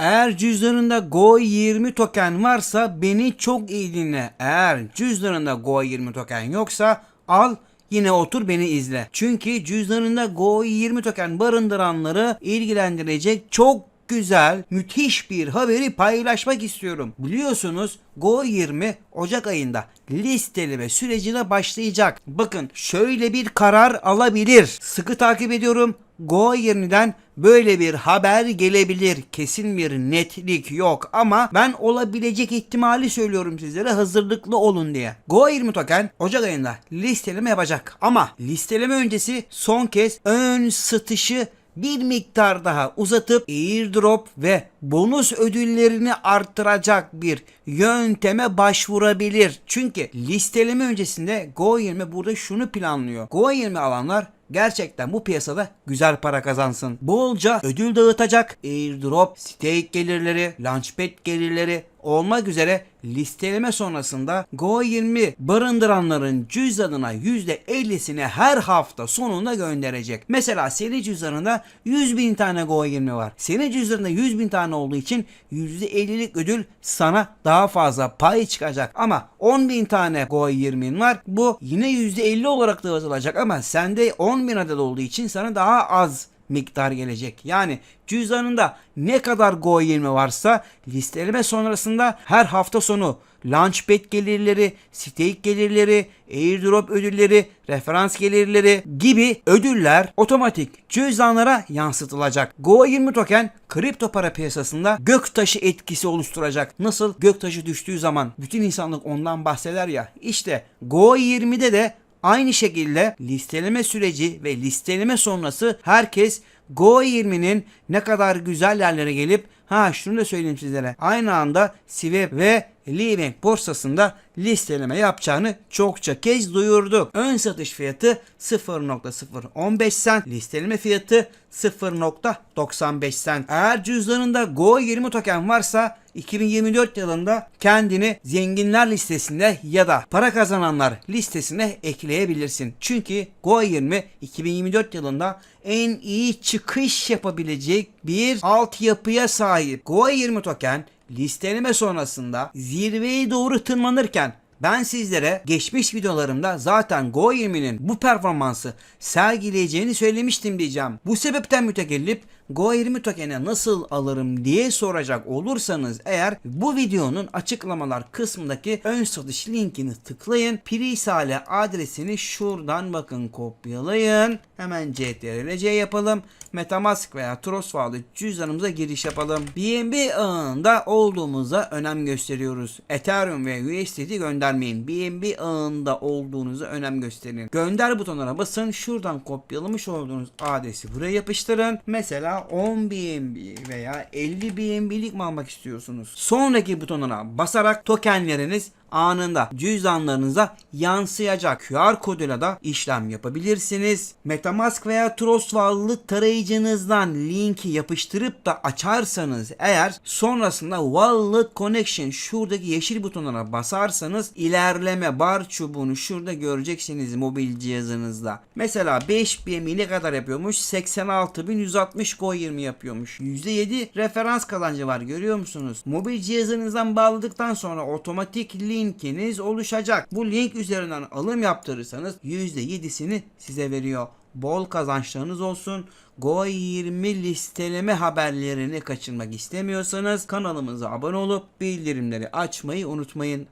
Eğer cüzdanında Go 20 token varsa beni çok iyi dinle. Eğer cüzdanında Go 20 token yoksa al yine otur beni izle. Çünkü cüzdanında Go 20 token barındıranları ilgilendirecek çok güzel, müthiş bir haberi paylaşmak istiyorum. Biliyorsunuz Go 20 Ocak ayında listeleme sürecine başlayacak. Bakın şöyle bir karar alabilir. Sıkı takip ediyorum. Go 20'den böyle bir haber gelebilir. Kesin bir netlik yok ama ben olabilecek ihtimali söylüyorum sizlere hazırlıklı olun diye. Go 20 token Ocak ayında listeleme yapacak ama listeleme öncesi son kez ön satışı bir miktar daha uzatıp airdrop ve bonus ödüllerini arttıracak bir yönteme başvurabilir. Çünkü listeleme öncesinde Go20 burada şunu planlıyor. Go20 alanlar gerçekten bu piyasada güzel para kazansın. Bolca ödül dağıtacak. Airdrop, stake gelirleri, launchpad gelirleri olmak üzere listeleme sonrasında Go20 barındıranların cüzdanına %50'sini her hafta sonunda gönderecek. Mesela senin cüzdanında 100 bin tane Go20 var. Senin cüzdanında 100 bin tane olduğu için %50'lik ödül sana daha fazla pay çıkacak. Ama 10 bin tane Go20'in var. Bu yine %50 olarak dağıtılacak ama sende 10 bin adet olduğu için sana daha az miktar gelecek. Yani cüzdanında ne kadar Go 20 varsa listeleme sonrasında her hafta sonu Launchpad gelirleri, stake gelirleri, airdrop ödülleri, referans gelirleri gibi ödüller otomatik cüzdanlara yansıtılacak. Go 20 token kripto para piyasasında göktaşı etkisi oluşturacak. Nasıl göktaşı düştüğü zaman bütün insanlık ondan bahseder ya. İşte Go 20'de de Aynı şekilde listeleme süreci ve listeleme sonrası herkes Go20'nin ne kadar güzel yerlere gelip ha şunu da söyleyeyim sizlere. Aynı anda Swap ve Libank borsasında listeleme yapacağını çokça kez duyurduk. Ön satış fiyatı 0.015 cent, listeleme fiyatı 0.95 cent. Eğer cüzdanında Go20 token varsa 2024 yılında kendini zenginler listesinde ya da para kazananlar listesine ekleyebilirsin. Çünkü Go20 2024 yılında en iyi çıkış yapabilecek bir altyapıya sahip. Go20 token listeleme sonrasında zirveye doğru tırmanırken ben sizlere geçmiş videolarımda zaten Go20'nin bu performansı sergileyeceğini söylemiştim diyeceğim. Bu sebepten mütekellip Go20 token'e nasıl alırım diye soracak olursanız eğer bu videonun açıklamalar kısmındaki ön satış linkini tıklayın. Prisale adresini şuradan bakın kopyalayın. Hemen CTRL-C yapalım. Metamask veya Trust Wallet cüzdanımıza giriş yapalım. BNB ağında olduğumuza önem gösteriyoruz. Ethereum ve USDT göndermeyin. BNB ağında olduğunuza önem gösterin. Gönder butonuna basın. Şuradan kopyalamış olduğunuz adresi buraya yapıştırın. Mesela 10 BNB veya 50 BNB'lik mi almak istiyorsunuz? Sonraki butonuna basarak tokenleriniz anında cüzdanlarınıza yansıyacak QR koduyla da işlem yapabilirsiniz. Metamask veya Trust Wallet tarayıcınızdan linki yapıştırıp da açarsanız eğer sonrasında Wallet Connection şuradaki yeşil butonuna basarsanız ilerleme bar çubuğunu şurada göreceksiniz mobil cihazınızda. Mesela 5 BMI ne kadar yapıyormuş? 86.160 Go 20 yapıyormuş. %7 referans kazancı var görüyor musunuz? Mobil cihazınızdan bağladıktan sonra otomatik linkiniz oluşacak. Bu link üzerinden alım yaptırırsanız %7'sini size veriyor. Bol kazançlarınız olsun. Go20 listeleme haberlerini kaçırmak istemiyorsanız kanalımıza abone olup bildirimleri açmayı unutmayın.